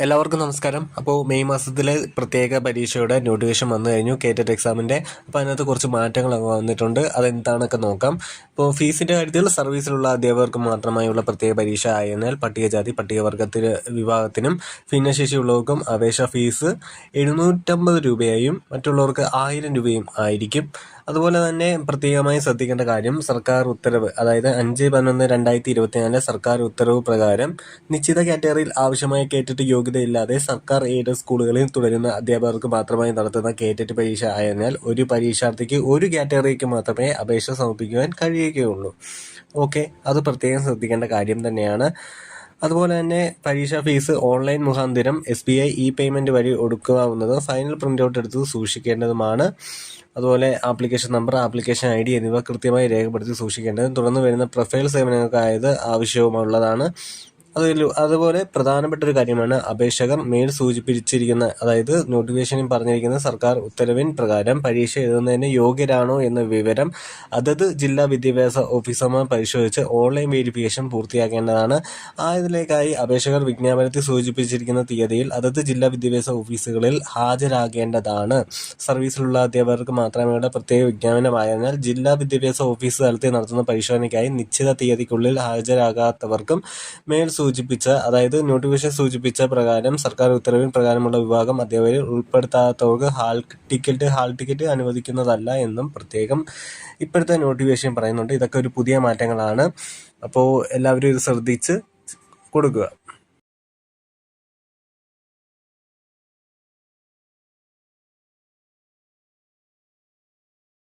എല്ലാവർക്കും നമസ്കാരം. അപ്പോൾ മെയ് മാസത്തിലെ പ്രത്യേക പരീക്ഷയുടെ നോട്ടിഫിക്കേഷൻ വന്നു കഴിഞ്ഞു. കേറ്റഡ് എക്സാമിന്റെ അപ്പോൾ അതിനകത്ത് കുറച്ച് മാറ്റങ്ങളൊക്കെ വന്നിട്ടുണ്ട്. അതെന്താണെന്നൊക്കെ നോക്കാം. ഇപ്പോൾ ഫീസിന്റെ കാര്യത്തിൽ സർവീസിലുള്ള അധ്യാപകർക്ക് മാത്രമായുള്ള പ്രത്യേക പരീക്ഷ ആയതിനാൽ പട്ടികജാതി പട്ടികവർഗത്തിൽ വിഭാഗത്തിനും ഭിന്നശേഷിയുള്ളവർക്കും അപേക്ഷ ഫീസ് എഴുന്നൂറ്റമ്പത് രൂപയായും മറ്റുള്ളവർക്ക് ആയിരം രൂപയും ആയിരിക്കും. അതുപോലെ തന്നെ പ്രത്യേകമായി ശ്രദ്ധിക്കേണ്ട കാര്യം സർക്കാർ ഉത്തരവ് അതായത് അഞ്ച് പതിനൊന്ന് രണ്ടായിരത്തി ഇരുപത്തിനാലിലെ സർക്കാർ ഉത്തരവ് പ്രകാരം നിശ്ചിത കാറ്റഗറിയിൽ ആവശ്യമായ കേറ്ററ്റ് യോഗ്യതയില്ലാതെ സർക്കാർ എയ്ഡഡ് സ്കൂളുകളിൽ തുടരുന്ന അധ്യാപകർക്ക് മാത്രമായി നടത്തുന്ന കേറ്ററ്റ് പരീക്ഷ ആയതിനാൽ ഒരു പരീക്ഷാർത്ഥിക്ക് ഒരു കാറ്റഗറിക്ക് മാത്രമേ അപേക്ഷ സമർപ്പിക്കുവാൻ കഴിയുകയുള്ളൂ. ഓക്കെ അത് പ്രത്യേകം ശ്രദ്ധിക്കേണ്ട കാര്യം തന്നെയാണ്. അതുപോലെ തന്നെ പരീക്ഷാ ഫീസ് ഓൺലൈൻ മുഖാന്തിരം S B I e payment വഴി ഒടുക്കാവുന്നതും ഫൈനൽ പ്രിന്റ് ഔട്ട് എടുത്ത് സൂക്ഷിക്കേണ്ടതുമാണ്. അതുപോലെ application number application I D എന്നിവ കൃത്യമായി രേഖപ്പെടുത്തി സൂക്ഷിക്കേണ്ടതും തുടർന്ന് വരുന്ന പ്രൊഫൈൽ സേവനങ്ങൾക്കായത് ആവശ്യവുമുള്ളതാണ്. അതിൽ അതുപോലെ പ്രധാനപ്പെട്ട ഒരു കാര്യമാണ് അപേക്ഷകർ മേൽ സൂചിപ്പിച്ചിരിക്കുന്ന അതായത് നോട്ടിഫിക്കേഷനിൽ പറഞ്ഞിരിക്കുന്ന സർക്കാർ ഉത്തരവിൻ പ്രകാരം പരീക്ഷ എഴുതുന്നതിന് യോഗ്യരാണോ എന്ന വിവരം അതത് ജില്ലാ വിദ്യാഭ്യാസ ഓഫീസർമാർ പരിശോധിച്ച് ഓൺലൈൻ വെരിഫിക്കേഷൻ പൂർത്തിയാക്കേണ്ടതാണ്. ആയതിലേക്കായി അപേക്ഷകർ വിജ്ഞാപനത്തിൽ സൂചിപ്പിച്ചിരിക്കുന്ന തീയതിയിൽ അതത് ജില്ലാ വിദ്യാഭ്യാസ ഓഫീസുകളിൽ ഹാജരാകേണ്ടതാണ്. സർവീസിലുള്ള അധ്യാപകർക്ക് മാത്രമേ പ്രത്യേക വിജ്ഞാപനമായതിനാൽ ജില്ലാ വിദ്യാഭ്യാസ ഓഫീസ് തലത്തിൽ നടത്തുന്ന പരിശോധനയ്ക്കായി നിശ്ചിത തീയതിക്കുള്ളിൽ ഹാജരാകാത്തവർക്കും മേൽ സൂചിപ്പിച്ച അതായത് നോട്ടിഫിക്കേഷൻ സൂചിപ്പിച്ച പ്രകാരം സർക്കാർ ഉത്തരവിൻ പ്രകാരമുള്ള വിഭാഗം അധ്യാപകരിൽ ഉൾപ്പെടുത്താത്തവർക്ക് ഹാൾ ടിക്കറ്റ് ഹാൾ ടിക്കറ്റ് അനുവദിക്കുന്നതല്ല എന്നും പ്രത്യേകം ഇപ്പോഴത്തെ നോട്ടിഫിക്കേഷൻ പറയുന്നുണ്ട്. ഇതൊക്കെ ഒരു പുതിയ മാറ്റങ്ങളാണ്. അപ്പോൾ എല്ലാവരും ഇത് ശ്രദ്ധിച്ച് കൊടുക്കുക.